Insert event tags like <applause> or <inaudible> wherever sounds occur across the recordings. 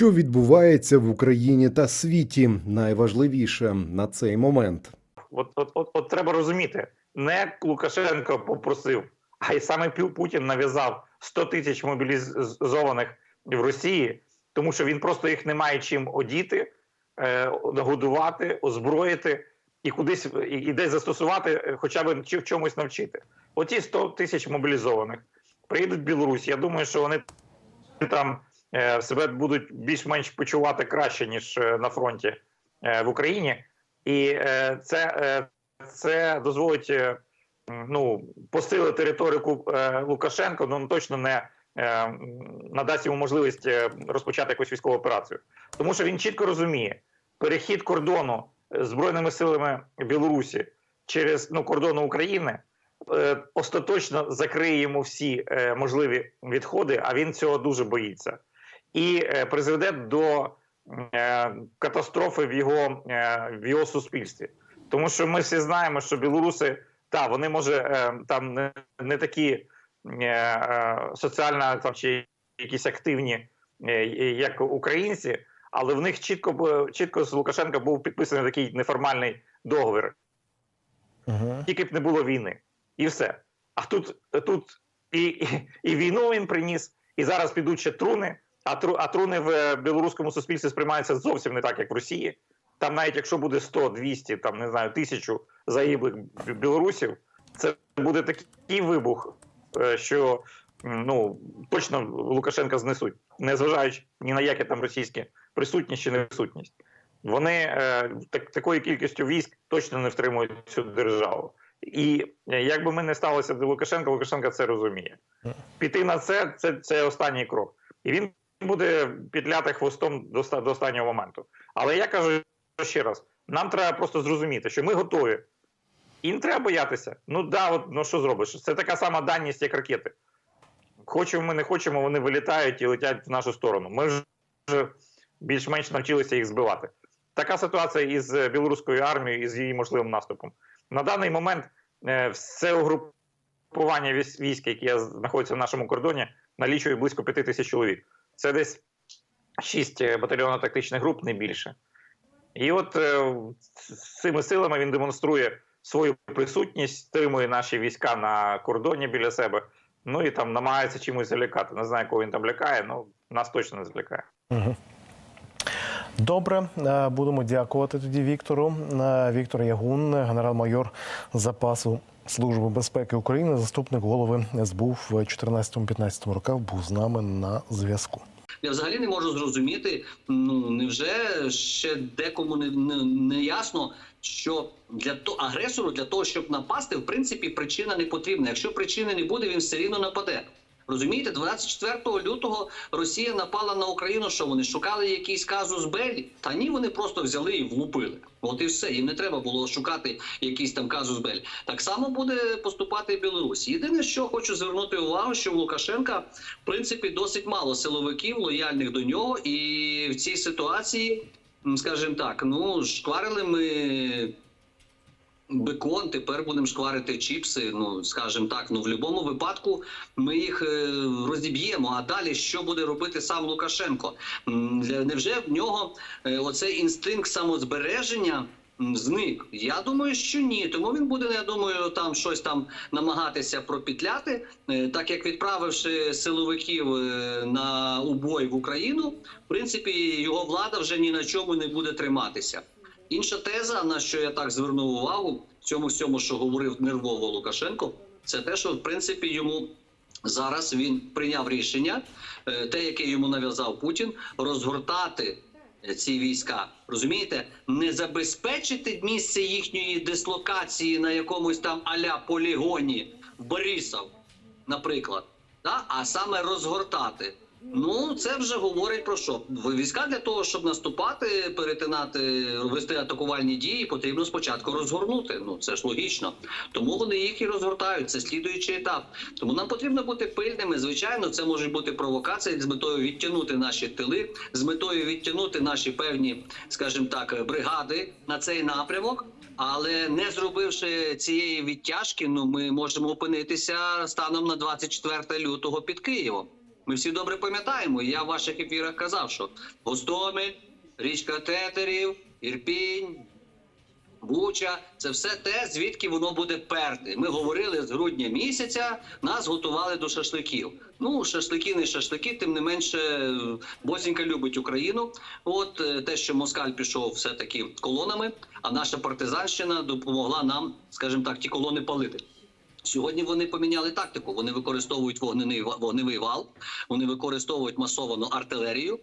Що відбувається в Україні та світі, найважливіше на цей момент. От, от, от, от треба розуміти, не Лукашенко попросив, а й саме Путін нав'язав 100 тисяч мобілізованих в Росії, тому що він просто їх не має чим одіти, е, нагодувати, озброїти і кудись і, десь застосувати, е, хоча б чи в чомусь навчити. Оті 100 тисяч мобілізованих приїдуть в Білорусь. Я думаю, що вони там е, себе будуть більш-менш почувати краще ніж е, на фронті е, в Україні, і е, це, е, це дозволить е, ну, посилити риторику е, Лукашенко, ну точно не е, надасть йому можливість е, розпочати якусь військову операцію, тому що він чітко розуміє перехід кордону е, збройними силами Білорусі через ну кордону України. е, Остаточно закриє йому всі е, можливі відходи, а він цього дуже боїться, і е, призведе до е, катастрофи в його, е, в його суспільстві. Тому що ми всі знаємо, що білоруси та вони може там не, не такі соціально там чи якісь активні, як українці, але в них чітко чітко з Лукашенка був підписаний такий неформальний договір. Угу. Тільки б не було війни, і все. А тут, тут і, і, і війну він приніс, і зараз підуть ще труни. А, труни в е, білоруському суспільстві сприймаються зовсім не так, як в Росії. Там, навіть якщо буде 100, 200, там не знаю, тисячу загиблих білорусів, це буде такий вибух, е, що ну точно Лукашенка знесуть, незважаючи ні на яке там російське присутність чи неприсутність. Вони е, так, такою кількістю військ точно не втримують цю державу. І як би ми не сталося до Лукашенка, Лукашенка це розуміє. Піти на це це, це останній крок. І він буде підляти хвостом до, до останнього моменту. Але я кажу ще раз: нам треба просто зрозуміти, що ми готові. І не треба боятися. Ну да, от, ну що зробиш? Це така сама даність, як ракети. Хочемо ми не хочемо, вони вилітають і летять в нашу сторону. Ми вже більш-менш навчилися їх збивати. Така ситуація із е, білоруською армією і з її можливим наступом. На даний момент е, все угрупування військ, які знаходяться на нашому кордоні, налічує близько п'яти тисяч чоловік. Це десь шість е, батальйонно-тактичних груп, не більше. І от е, з цими силами він демонструє свою присутність, стримує наші війська на кордоні біля себе. Ну і там намагається чимось залякати. Не знаю, кого він там лякає, ну нас точно не залякає. Угу. Добре, е, будемо дякувати тоді Віктору. Віктор Ягун, генерал-майор запасу Служби безпеки України, заступник голови СБУ в 2014-2015 роках, був з нами на зв'язку. Я взагалі не можу зрозуміти. Ну невже ще декому не, не, не ясно, що для то агресору для того, щоб напасти, в принципі, причина не потрібна. Якщо причини не буде, він все рівно нападе. Розумієте, 24 лютого Росія напала на Україну. Що вони шукали якийсь казус Белі? Та ні, вони просто взяли і влупили. От і все. Їм не треба було шукати якийсь там казус Бель. Так само буде поступати Білорусь. Єдине, що хочу звернути увагу, що в Лукашенка в принципі досить мало силовиків лояльних до нього, і в цій ситуації, скажімо так, ну шкварили ми. Бекон, тепер будемо шкварити чіпси. Ну скажімо так, ну в будь-якому випадку ми їх е, розіб'ємо. А далі що буде робити сам Лукашенко? Невже в нього е, оцей інстинкт самозбереження зник? Я думаю, що ні. Тому він буде, я думаю, там щось там намагатися пропітляти, Е, так як відправивши силовиків на убой в Україну, в принципі, його влада вже ні на чому не буде триматися. Інша теза, на що я так звернув увагу в цьому всьому, що говорив нервово Лукашенко, це те, що в принципі йому зараз він прийняв рішення, е, те, яке йому нав'язав Путін, розгортати ці війська. Розумієте, не забезпечити місце їхньої дислокації на якомусь там аля полігоні в Борисов, наприклад, а саме розгортати. Ну, це вже говорить про що? Війська для того, щоб наступати, перетинати, вести атакувальні дії, потрібно спочатку розгорнути. Ну це ж логічно. Тому вони їх і розгортають. Це слідуючий етап. Тому нам потрібно бути пильними. Звичайно, це можуть бути провокації з метою відтягнути наші тили, з метою відтягнути наші певні, скажімо так, бригади на цей напрямок. Але не зробивши цієї відтяжки, ну ми можемо опинитися станом на 24 лютого під Києвом. Ми всі добре пам'ятаємо. Я в ваших ефірах казав, що Гостомель, річка Тетерів, Ірпінь, Буча це все те, звідки воно буде перти. Ми говорили з грудня місяця, нас готували до шашликів. Ну, шашлики не шашлики, тим не менше, Босінька любить Україну. От е, те, що Москаль пішов все-таки колонами, а наша партизанщина допомогла нам, скажімо так, ті колони палити. Сьогодні вони поміняли тактику. Вони використовують вогнений вогневий вал, вони використовують масовану артилерію.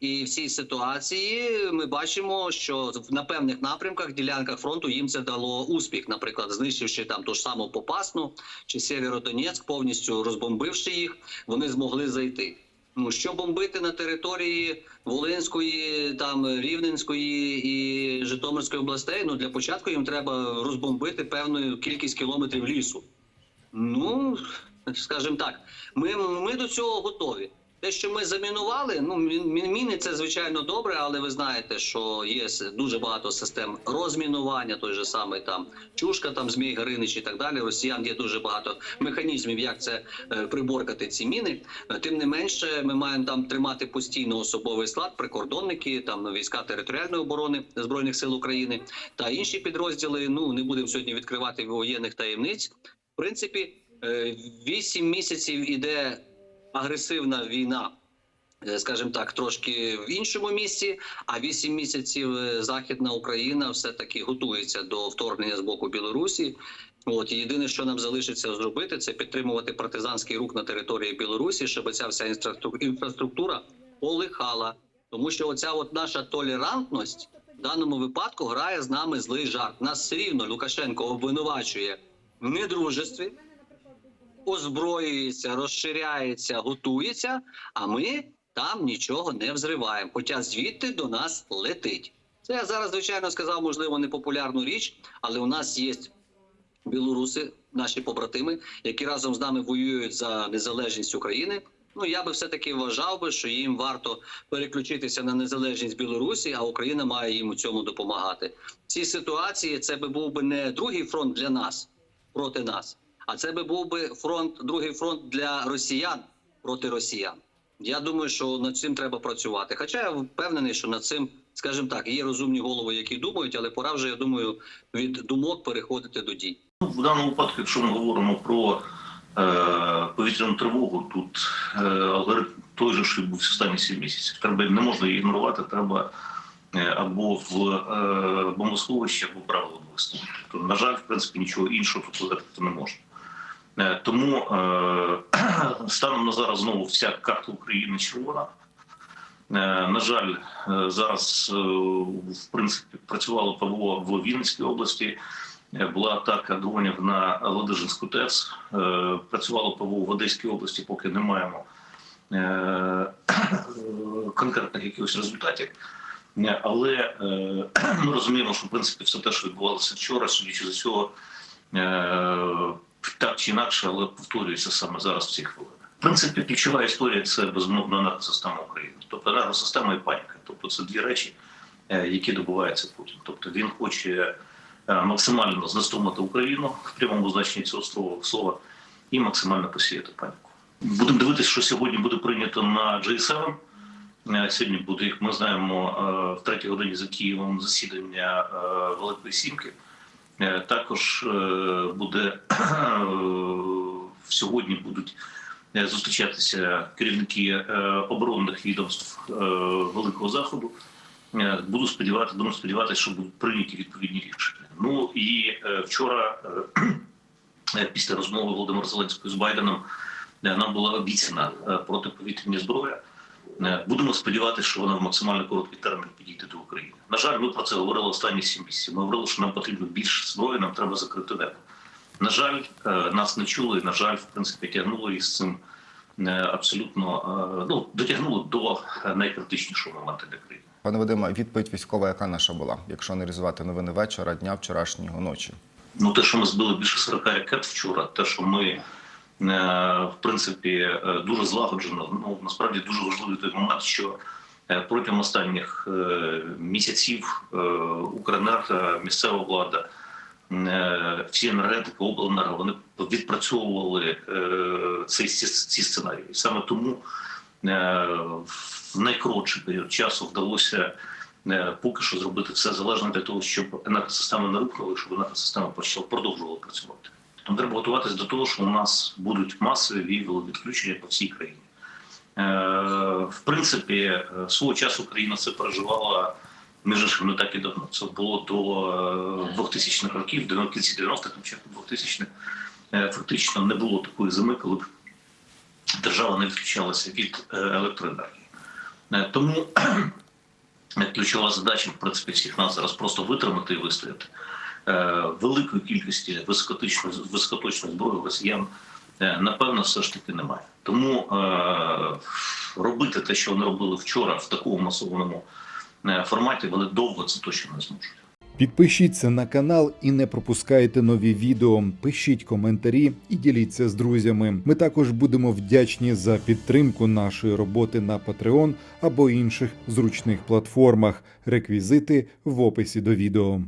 І в цій ситуації ми бачимо, що на певних напрямках, ділянках фронту їм це дало успіх. Наприклад, знищивши там ту ж саму Попасну чи Сєвєродонецьк, повністю розбомбивши їх, вони змогли зайти. Ну що бомбити на території Волинської, там Рівненської і Житомирської областей? Ну для початку їм треба розбомбити певну кількість кілометрів лісу. Ну скажімо так, ми, ми до цього готові. Те, що ми замінували, ну мін- мін- міни це звичайно добре, але ви знаєте, що є дуже багато систем розмінування, той же самий там чушка, там змій Гаринич і так далі. Росіян є дуже багато механізмів, як це е, приборкати ці міни. Тим не менше, ми маємо там тримати постійно особовий склад, прикордонники, там війська територіальної оборони збройних сил України та інші підрозділи. Ну не будемо сьогодні відкривати воєнних таємниць. Принципі, е, вісім місяців іде агресивна війна, е, скажімо так, трошки в іншому місці. А вісім місяців е, Західна Україна все таки готується до вторгнення з боку Білорусі. От єдине, що нам залишиться зробити, це підтримувати партизанський рух на території Білорусі, щоб ця вся інфраструк- інфраструктура полихала. Тому що оця от наша толерантність в даному випадку грає з нами злий жарт. Нас все рівно Лукашенко обвинувачує в недружестві, озброюється, розширяється, готується, а ми там нічого не взриваємо. Хоча звідти до нас летить. Це я зараз, звичайно, сказав, можливо, непопулярну річ, але у нас є білоруси, наші побратими, які разом з нами воюють за незалежність України. Ну я би все таки вважав би, що їм варто переключитися на незалежність Білорусі, а Україна має їм у цьому допомагати. В цій ситуації це би був би не другий фронт для нас проти нас, а це би був би фронт, другий фронт для росіян проти росіян. Я думаю, що над цим треба працювати. Хоча я впевнений, що над цим, скажімо так, є розумні голови, які думають, але пора вже, я думаю, від думок переходити до дій. В даному випадку, якщо ми говоримо про е, повітряну тривогу, тут е, той же, що був останні 7 місяців. Треба не можна її ігнорувати, треба або в е, бомбосховище, або правило вести. Тобто, на жаль, в принципі, нічого іншого тут не можна. Е, тому е, <clears throat> станом на зараз знову вся карта України червона. Е, На жаль, е, зараз е, в принципі працювало ПВО в Вінницькій області. Е, Була атака дронів на Ладижинську ТЕЦ. Е, Працювало ПВО в Одеській області, поки не маємо е, <clears throat> конкретних якихось результатів. Але е, <clears throat> ми розуміємо, що в принципі все те, що відбувалося вчора, судячи з цього, е, так чи інакше, але повторюється саме зараз в ці хвилини. В принципі, ключова історія це безумовно енергосистема України. Тобто енергосистема і паніка. Тобто це дві речі, е, які добуваються Путін. Тобто він хоче максимально знеструмити Україну в прямому значенні цього слова, слова і максимально посіяти паніку. Будемо дивитися, що сьогодні буде прийнято на G7. Е, Сьогодні буде, як ми знаємо, е, в третій годині за Києвом засідання е, Великої Сімки. Також буде <clears throat> сьогодні будуть зустрічатися керівники оборонних відомств Великого Заходу. Буду сподіватися, будемо сподіватися, що будуть прийняті відповідні рішення. Ну і вчора, <clears throat> після розмови Володимира Зеленського з Байденом, нам була обіцяна протиповітряна зброя. Е, Будемо сподіватися, що вона в максимально короткий термін підійде до України. На жаль, ми про це говорили останні сім місяців. Ми говорили, що нам потрібно більше зброї, нам треба закрити небо. На жаль, е, нас не чули. На жаль, в принципі, тягнули із цим е, абсолютно ну дотягнули до найкритичнішого моменту для країни. Пане Вадиме, відповідь військова, яка наша була, якщо аналізувати новини вечора, дня вчорашнього ночі. Ну, те, що ми збили більше 40 ракет вчора, те, що ми в принципі е, дуже злагоджено. Ну насправді дуже важливий той момент, що е, протягом останніх е, місяців е, Укренерго, місцева влада, е, всі енергетики, обленерго, вони відпрацьовували е, ці, ці, сценарії. Саме тому в найкоротший період часу вдалося е, поки що зробити все залежно для того, щоб енергосистема не рухнула, щоб енергосистема почала продовжувала працювати. Тому треба готуватися до того, що у нас будуть масові відключення по всій країні. Е, В принципі, е, свого часу Україна це переживала між іншим не так і давно. Це було до 2000-х років, до кінці 90-х, початку 2000-х. Е, Фактично не було такої зими, коли б держава не відключалася від е, електроенергії. Е, Тому ключова задача, в принципі, всіх нас зараз просто витримати і вистояти. Е, Великої кількості високоточної, високоточної зброї росіян, е, напевно, все ж таки немає. Тому е, робити те, що вони робили вчора в такому масованому е, форматі, вони довго це точно не зможуть. Підпишіться на канал і не пропускайте нові відео. Пишіть коментарі і діліться з друзями. Ми також будемо вдячні за підтримку нашої роботи на Patreon або інших зручних платформах. Реквізити в описі до відео.